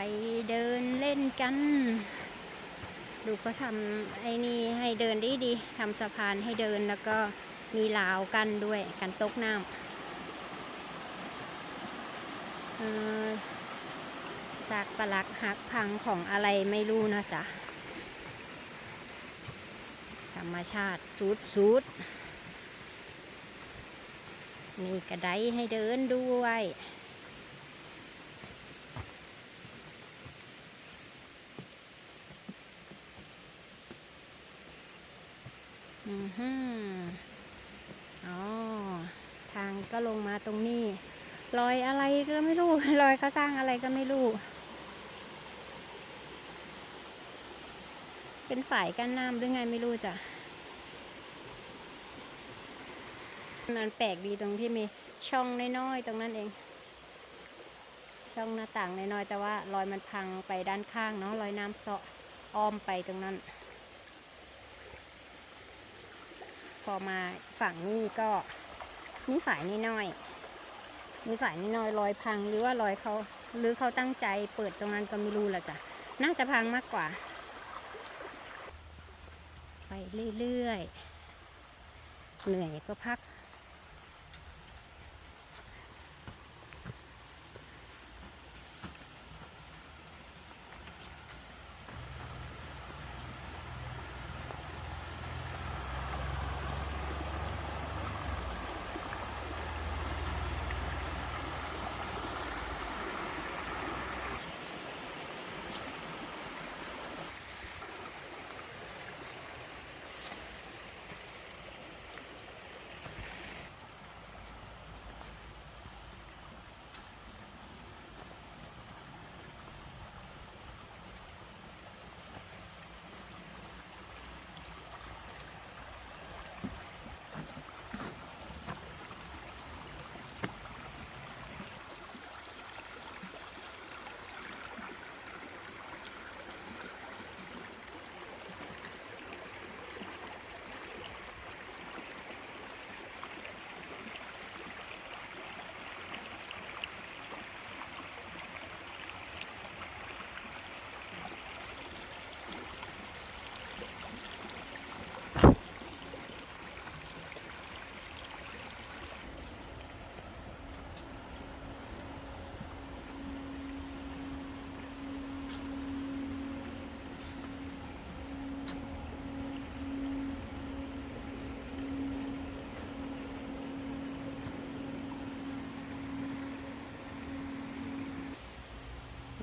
ไปเดินเล่นกัน ดูเขาทำไอ้นี่ให้เดินดีดีทำสะพานให้เดินแล้วก็มีราวกันด้วยกันตกน้ำซากปลักหักพังของอะไรไม่รู้นะจ๊ะ ธรรมชาติสุดสุดมีกระไดให้เดินด้วย อือฮึอ๋อ ทางก็ลงมาตรงนี้ รอยอะไรก็ไม่รู้ รอยเขาสร้างอะไรก็ไม่รู้ เป็นฝ่ายกั้นน้ำหรือไงไม่รู้จ้ะมันแปลกดีตรงที่มีช่องน้อยๆตรงนั้นเอง ช่องหน้าต่างน้อยๆแต่ว่ารอยมันพังไปด้านข้างเนาะรอยน้ำเซาะอ้อมไปตรงนั้น พ อมาฝั่งนี้ก็มีฝ่ายนิดหน้อย มีฝ่ายนิดหน้อยรอยพังหรือว่ารอยเขาหรือเขาตั้งใจเปิดตรงนั้นก็ไม่รู้ละจ้ะน่าจะพังมากกว่า ไปเรื่อยๆเหนื่อยก็พัก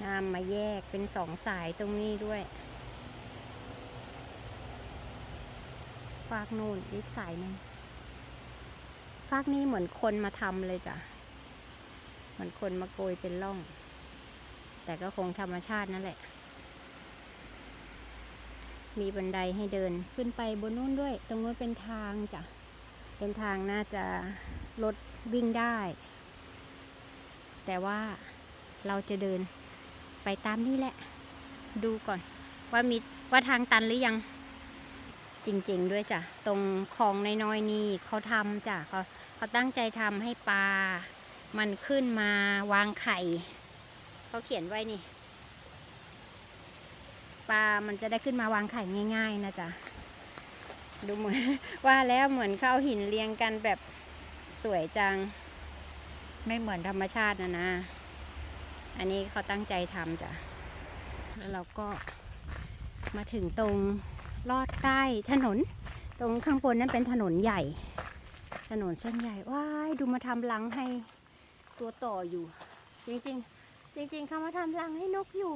น้ำมาแยกเป็นสองสายตรงนี้ด้วยฝากนู่นอีกสายหนึ่งฝากนี้เหมือนคนมาทำเลยจ้ะ เหมือนคนมาโกยเป็นร่อง แต่ก็คงธรรมชาตินั่นแหละ มีบันไดให้เดินขึ้นไปบนนู้นด้วย ตรงนู้นเป็นทางจ้ะ เป็นทางน่าจะรถวิ่งได้ แต่ว่าเราจะเดิน ไปตามนี่แหละ ดูก่อน ว่ามีว่าทางตันหรือยัง จริงๆด้วยจ้ะ ตรงคลองน้อยๆนี่เขาทำจ้ะเขาเขาตั้งใจทำให้ปลา มันขึ้นมาวางไข่ เขาเขียนไว้นี่ ปลา มันจะได้ขึ้นมาวางไข่ง่าย ๆ นะจ๊ะ ดูเหมือนว่าแล้วเหมือนเขาเอาหินเรียงกันแบบสวยจัง ไม่เหมือนธรรมชาตินะนะ อันนี้เขาตั้งใจทำจ้ะ แล้วเราก็มาถึงตรงลอดใต้ถนน ตรงข้างบนนั้นเป็นถนนใหญ่ ถนนเส้นใหญ่ว้ายดูมาทำรังให้ตัวต่ออยู่ จริงๆ จริงๆเขามาทำรังให้นกอยู่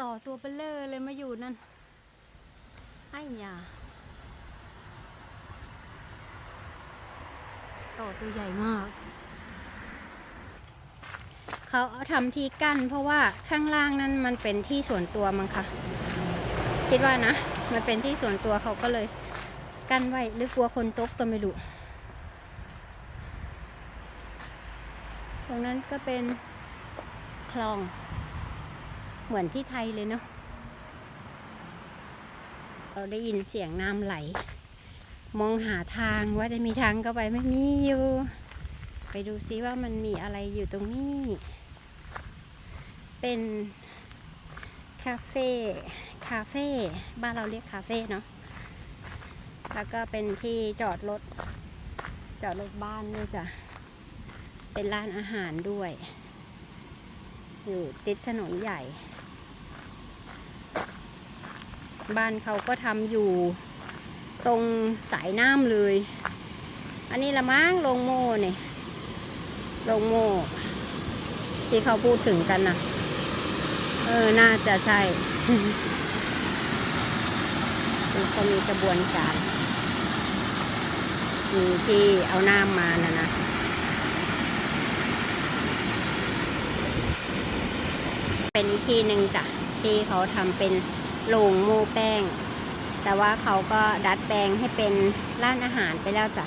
ต่อตัวเบลเลอร์เลยมาอยู่นั่นไอ้ยาต่อตัวใหญ่มาก เขาเอาทำที่กั้น เพราะว่าข้างล่างนั้นมันเป็นที่ส่วนตัวมั้งคะคิดว่านะ มันเป็นที่ส่วนตัวเขาก็เลย กั้นไว้หรือกลัวคนตกก็ไม่รู้ตรงนั้นก็เป็นคลอง เหมือนที่ไทยเลยเนาะเราได้ยินเสียงน้ำไหล มองหาทางว่าจะมีทางเข้าไปไม่มีอยู่ ไปดูซิว่ามันมีอะไรอยู่ตรงนี้ เป็นคาเฟ่คาเฟ่บ้านเราเรียกคาเฟ่เนาะแล้วก็เป็นที่จอดรถจอดรถบ้านเนี่ยจ้ะเป็นร้านอาหารด้วย อยู่ติดถนนใหญ่ บ้านเขาก็ทำอยู่ตรงสายน้ำเลย อันนี้ละมั้งลงโม่เนี่ยลงโม่ที่เขาพูดถึงกันนะ เออ น่าจะใช่มันก็มีกระบวนการมีที่เอาน้ำมานะนะเป็นอีกที่หนึ่งจ้ะที่เขาทำเป็นโรงโม่แป้ง แต่ว่าเขาก็ดัดแปลงให้เป็นร้านอาหารไปแล้วจ้ะ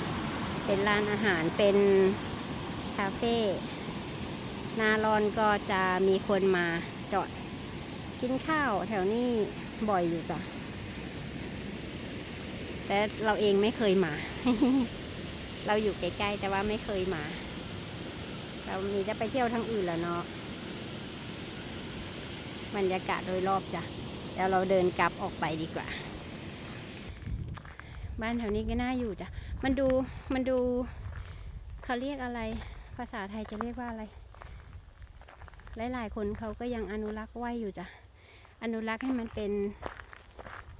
เป็นร้านอาหารเป็นคาเฟ่หนาร้อนก็จะมีคนมาจอด กินข้าวแถวนี้บ่อยอยู่จ้ะ แต่เราเองไม่เคยมา เราอยู่ใกล้ๆแต่ว่าไม่เคยมา เรามีจะไปเที่ยวทางอื่นแล้วเนาะ บรรยากาศโดยรอบจ้ะ เดี๋ยวเราเดินกลับออกไปดีกว่า บ้านแถวนี้ก็น่าอยู่จ้ะ มันดู มันดูเขาเรียกอะไร ภาษาไทยจะเรียกว่าอะไร หลายๆคนเขาก็ยังอนุรักษ์ไว้อยู่จ้ะ อนุรักษ์ให้มันเป็น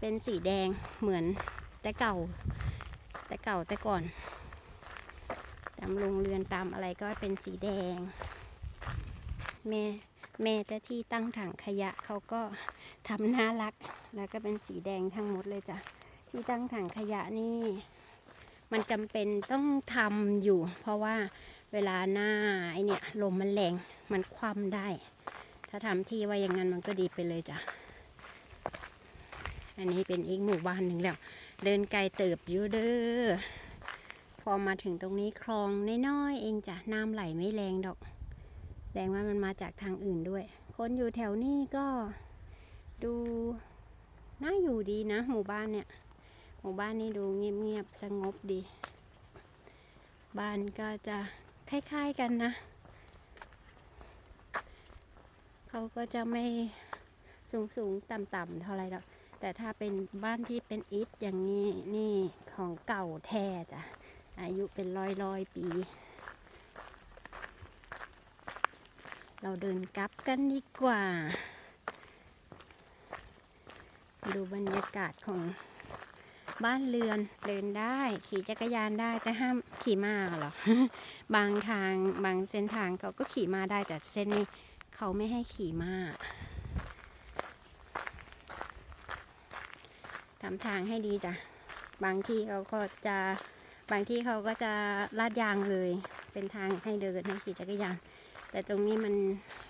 เป็นสีแดงเหมือนแต่เก่า แต่เก่าแต่ก่อนตามโรงเรือนตามอะไรก็เป็นสีแดง แม่แม่แต่ที่ตั้งถังขยะเขาก็ทำน่ารัก แล้วก็เป็นสีแดงทั้งหมดเลยจ้ะที่ตั้งถังขยะนี่ มันจำเป็นต้องทำอยู่ เพราะว่าเวลาหน้าไอเนี่ยลมมันแรงมันคว่ำได้ ถ้าทำที่ไว้อย่างนั้นมันก็ดีไปเลยจ้ะ อันนี้เป็นอีกหมู่บ้านหนึ่งแล้ว เดินไกลเติบอยู่เด้อ พอมาถึงตรงนี้คลองน้อยๆเองจ้ะ น้ำไหลไม่แรงดอกแสดงว่ามันมาจากทางอื่นด้วย คนอยู่แถวนี้ก็ดูน่าอยู่ดีนะ หมู่บ้านเนี่ย หมู่บ้านนี้ดูเงียบๆสงบดี บ้านก็จะคล้ายๆกันนะ เขาก็จะไม่สูงสูงๆต่ำเท่าไหรหรอกแต่ถ้าเป็นบ้านที่เป็นอิฐอย่างนี้นี่ของเก่าแท้จ้ะอายุเป็นร้อยร้อยปี เราเดินกลับกันดีกว่า ดูบรรยากาศของบ้านเรือนเดินได้ ขี่จักรยานได้แต่ห้ามขี่ม้าเหรอ บางทางบางเส้นทางเขาก็ขี่ม้าได้แต่เส้นนี้ เขาไม่ให้ขี่ม้าทำทางให้ดีจ้ะ บางที่เขาก็จะบางที่เขาก็จะลาดยางเลย เป็นทางให้เดินให้ขี่จักรยาน แต่ตรงนี้มัน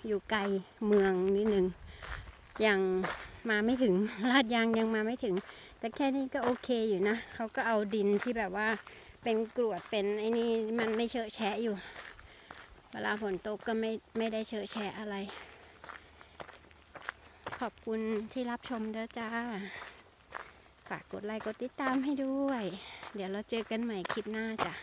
อยู่ไกลเมืองนิดนึง ยังมาไม่ถึงลาดยางยังมาไม่ถึง แต่แค่นี้ก็โอเคอยู่นะ เขาก็เอาดินที่แบบว่าเป็นกรวดเป็นไอ้นี่มันไม่เชอะแฉะอยู่ เวลาฝนตกก็ไม่ไม่ได้เชอะแฉะอะไร ขอบคุณที่รับชมเด้อจ้า ฝากกดไลค์กดติดตามให้ด้วย เดี๋ยวเราเจอกันใหม่คลิปหน้าจ้ะ